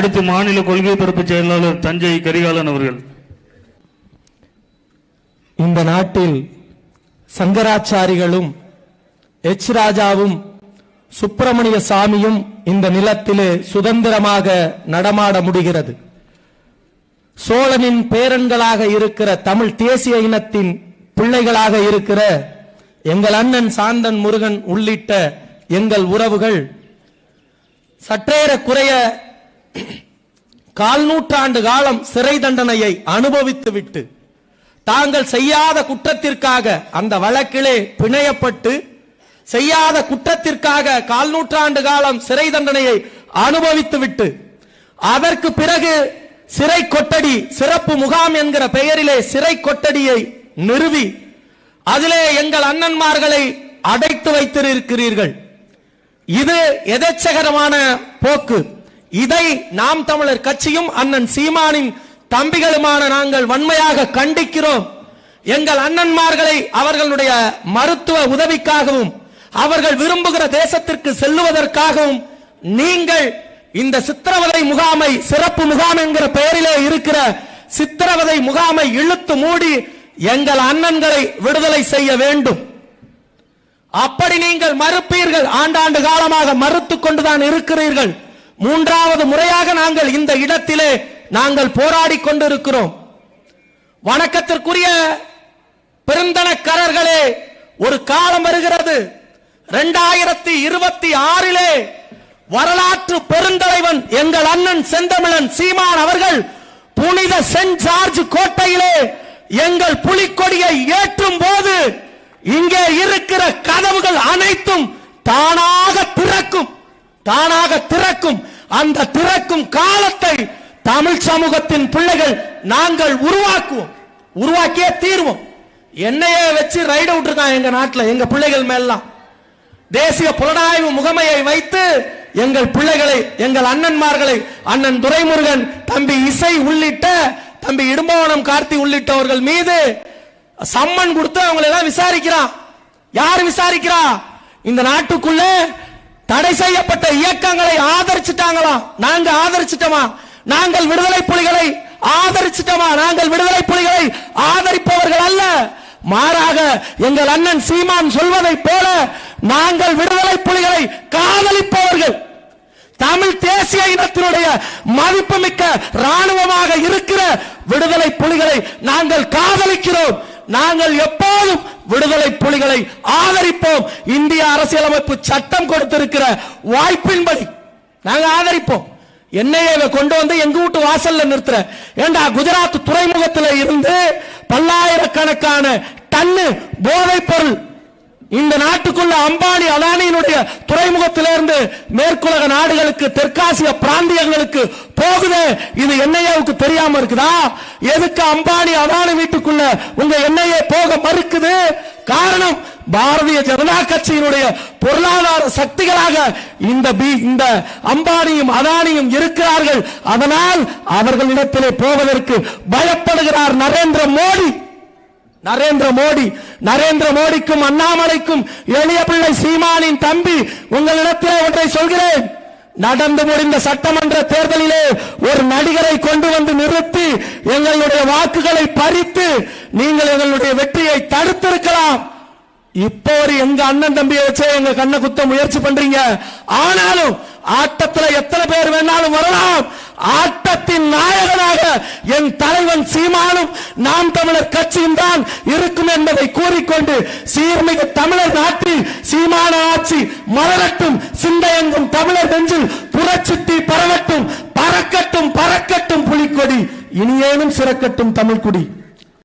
அடுத்து மாநில கொள்கை பரப்பு செயலாளர் தஞ்சை கரிகாலன் அவர்கள். இந்த நாட்டில் சங்கராச்சாரிகளும் எச் ராஜாவும் சுப்பிரமணிய சாமியும் இந்த நிலத்திலே சுதந்திரமாக நடமாட முடிகிறது. சோழனின் பேரன்களாக இருக்கிற தமிழ் தேசிய இனத்தின் பிள்ளைகளாக இருக்கிற எங்கள் அண்ணன் சாந்தன் முருகன் உள்ளிட்ட எங்கள் உறவுகள் சற்றேற குறைய கால் நூற்றாண்டு காலம் சிறை தண்டனையை அனுபவித்துவிட்டு தாங்கள் செய்யாத குற்றத்திற்காக அந்த வழக்கிலே பிணையப்பட்டு செய்யாத குற்றத்திற்காக கால் நூற்றாண்டு காலம் சிறை தண்டனையை அனுபவித்துவிட்டு அதற்கு பிறகு சிறை கொட்டடி சிறப்பு முகாம் என்கிற பெயரிலே சிறை கொட்டடியை நிறுவி அதிலே எங்கள் அண்ணன்மார்களை அடைத்து வைத்திருக்கிறீர்கள். இது எதேச்சகரமான போக்கு. இதை நாம் தமிழர் கட்சியும் அண்ணன் சீமானின் தம்பிகளுமான நாங்கள் வன்மையாக கண்டிக்கிறோம். எங்கள் அண்ணன்மார்களை அவர்களுடைய மருத்துவ உதவிக்காகவும் அவர்கள் விரும்புகிற தேசத்திற்கு செல்லுவதற்காகவும் நீங்கள் இந்த சித்திரவதை முகாமை சிறப்பு முகாம் என்கிற பெயரிலே இருக்கிற சித்திரவதை முகாமை இழுத்து மூடி எங்கள் அண்ணன்களை விடுதலை செய்ய வேண்டும். அப்படி நீங்கள் மறுப்பீர்கள். ஆண்டாண்டு காலமாக மறுத்து கொண்டுதான் இருக்கிறீர்கள். மூன்றாவது முறையாக நாங்கள் இந்த இடத்திலே நாங்கள் போராடி கொண்டிருக்கிறோம். வணக்கத்திற்குரிய பெருந்தனக்காரர்களே ஒரு காலம் வருகிறது. இரண்டாயிரத்தி இருபத்தி ஆறிலே வரலாற்று பெருந்தலைவன் எங்கள் அண்ணன் செந்தமிழன் சீமான் அவர்கள் புனித சென்ட் ஜார்ஜ் கோட்டையிலே எங்கள் புலிக்கொடியை ஏற்றும் போது இங்கே இருக்கிற திறக்கும் அந்த திறக்கும் காலத்தை தமிழ் சமூகத்தின் பிள்ளைகள் நாங்கள் உருவாக்குவோம். உருவாக்கியே தீர்வோம். என்னையே வச்சு ரைடு விட்டுருக்கான் எங்க நாட்டில் எங்க பிள்ளைகள் மேலாம் தேசிய புலனாய்வு முகமையை வைத்து எங்கள் பிள்ளைகளை எங்கள் அண்ணன்மார்களை அண்ணன் துரைமுருகன் தம்பி இசை உள்ளிட்ட தம்பி இடும்பவனம் கார்த்தி உள்ளிட்டவர்கள் மீது சம்மன் கொடுத்து அவங்களை எல்லாம் விசாரிக்கிறான் யார் விசாரிக்கிறா? இந்த நாட்டுக்குள்ள தடை செய்யப்பட்ட இயக்கங்களை ஆதரிச்சிட்டாங்களாம் நாங்க ஆதரிச்சிட்டோமா? நாங்கள் விடுதலை புலிகளை ஆதரிச்சிட்டோமா? நாங்கள் விடுதலை புலிகளை ஆதரிப்பவர்கள் அல்ல. மாறாக எங்கள் அண்ணன் சீமான் சொல்வதை போல நாங்கள் விடுதலை புலிகளை காதலிப்பவர்கள். தமிழ் தேசிய இனத்தினுடைய மதிப்புமிக்க ராணுவமாக இருக்கிற விடுதலை புலிகளை நாங்கள் காதலிக்கிறோம். நாங்கள் எப்போதும் விடுதலை புலிகளை ஆதரிப்போம். இந்திய அரசியலமைப்பு சட்டம் கொடுத்திருக்கிற வாய்ப்பின்படி நாங்க ஆதரிப்போம். என்னைய கொண்டு வந்து எங்க வீட்டு வாசல்ல நிறுத்துற. ஏண்டா குஜராத் துறைமுகத்தில் இருந்து பல்லாயிரக்கணக்கான டன்னு போதைப் பொருள் இந்த நாட்டுக்குள்ள அம்பானி அதானியினுடைய துறைமுகத்திலிருந்து மேற்குலக நாடுகளுக்கு தெற்காசிய பிராந்தியங்களுக்கு போகுது? இது என்ஐஏவுக்கு தெரியாம இருக்குதா? எதுக்கு அம்பானி அதானி வீட்டுக்குள்ள உங்க என்ஐஏ போக மறுக்குது? காரணம் பாரதிய ஜனதா கட்சியினுடைய பொருளாதார சக்திகளாக இந்த பி- இந்த அம்பானியும் அதானியும் இருக்கிறார்கள். அதனால் அவர்களிடத்திலே போவதற்கு பயப்படுகிறார் நரேந்திர மோடி. நரேந்திர மோடி நரேந்திர மோடிக்கும் அண்ணாமலைக்கும் எளிய பிள்ளை சீமானின் தம்பி உங்களிடத்திலே ஒன்றை சொல்கிறேன். நடந்து முடிந்த சட்டமன்ற தேர்தலிலே ஒரு நடிகரை கொண்டு வந்து நிறுத்தி எங்களுடைய வாக்குகளை பறித்து நீங்கள் எங்களுடைய வெற்றியை தடுத்திருக்கலாம். இப்போ ஒரு எங்க அண்ணன் தம்பியை வச்சே எங்க கண்ணை குத்த முயற்சி பண்றீங்க. ஆனாலும் ஆட்டத்துல எத்தனை பேர் வேணாலும் வரலாம். ஆட்டத்தின் நாயகனாக என் தலைவன் சீமானும் நாம் தமிழர் கட்சியும் தான் இருக்கும் என்பதை கூறிக்கொண்டு சீர்மிகு தமிழர் நாட்டில் சீமான ஆட்சி மலரட்டும் சிந்தையெங்கும் தமிழர் நெஞ்சில் புறச்சுத்தி பரவட்டும் பறக்கட்டும் பறக்கட்டும் புலிக்கொடி இனியேனும் சிறக்கட்டும் தமிழ் குடி